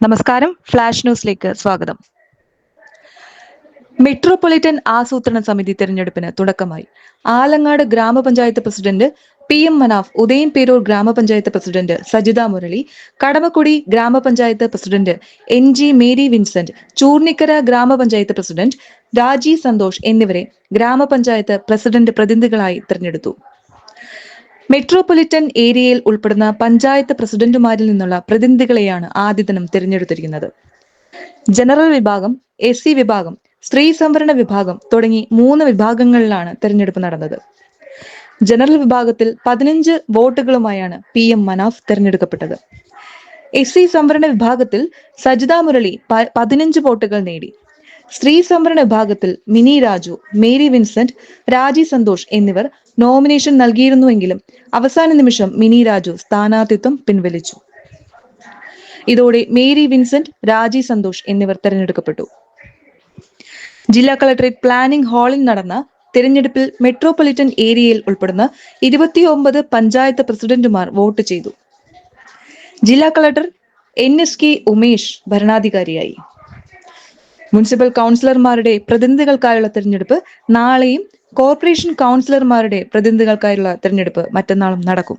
നമസ്കാരം. ഫ്ലാഷ് ന്യൂസിലേക്ക് സ്വാഗതം. മെട്രോപൊളിറ്റൻ ആസൂത്രണ സമിതി തെരഞ്ഞെടുപ്പിന് തുടക്കമായി. ആലങ്ങാട് ഗ്രാമപഞ്ചായത്ത് president P M Manaf Udayamperoor ഗ്രാമപഞ്ചായത്ത് പ്രസിഡന്റ് സജിത മുരളി കടമക്കുടി ഗ്രാമപഞ്ചായത്ത് president N G Mary Vincent Choornikkara ഗ്രാമപഞ്ചായത്ത് പ്രസിഡന്റ് രാജി സന്തോഷ് എന്നിവരെ ഗ്രാമപഞ്ചായത്ത് പ്രസിഡന്റ് പ്രതിനിധികളായി തെരഞ്ഞെടുത്തു. മെട്രോപൊളിറ്റൻ ഏരിയയിൽ ഉൾപ്പെടുന്ന പഞ്ചായത്ത് പ്രസിഡന്റുമാരിൽ നിന്നുള്ള പ്രതിനിധികളെയാണ് ആദ്യ ദിനം തിരഞ്ഞെടുത്തിരിക്കുന്നത്. ജനറൽ വിഭാഗം എസ് സി വിഭാഗം സ്ത്രീ സംവരണ വിഭാഗം തുടങ്ങി മൂന്ന് വിഭാഗങ്ങളിലാണ് തെരഞ്ഞെടുപ്പ് നടന്നത്. ജനറൽ വിഭാഗത്തിൽ പതിനഞ്ച് വോട്ടുകളുമായാണ് പി എം മനാഫ് തെരഞ്ഞെടുക്കപ്പെട്ടത്. എസ് സി സംവരണ വിഭാഗത്തിൽ സജിത മുരളി പതിനഞ്ച് വോട്ടുകൾ നേടി. സ്ത്രീ സംവരണ വിഭാഗത്തിൽ മിനി രാജു മേരി വിൻസെന്റ് രാജി സന്തോഷ് എന്നിവർ നോമിനേഷൻ നൽകിയിരുന്നുവെങ്കിലും അവസാന നിമിഷം മിനി രാജു സ്ഥാനാർത്ഥിത്വം പിൻവലിച്ചു. ഇതോടെ മേരി വിൻസെന്റ് രാജി സന്തോഷ് എന്നിവർ തെരഞ്ഞെടുക്കപ്പെട്ടു. ജില്ലാ കളക്ടറേറ്റ് പ്ലാനിംഗ് ഹാളിൽ നടന്ന തിരഞ്ഞെടുപ്പിൽ മെട്രോപൊളിറ്റൻ ഏരിയയിൽ ഉൾപ്പെടുന്ന ഇരുപത്തിയൊമ്പത് പഞ്ചായത്ത് പ്രസിഡന്റുമാർ വോട്ട് ചെയ്തു. ജില്ലാ collector N S K Umesh ഭരണാധികാരിയായി. Municipal കൗൺസിലർമാരുടെ പ്രതിനിധികൾക്കായുള്ള തിരഞ്ഞെടുപ്പ് നാളെയും കോർപ്പറേഷൻ കൗൺസിലർമാരുടെ പ്രതിനിധികൾക്കായുള്ള തിരഞ്ഞെടുപ്പ് മറ്റന്നാളും നടക്കും.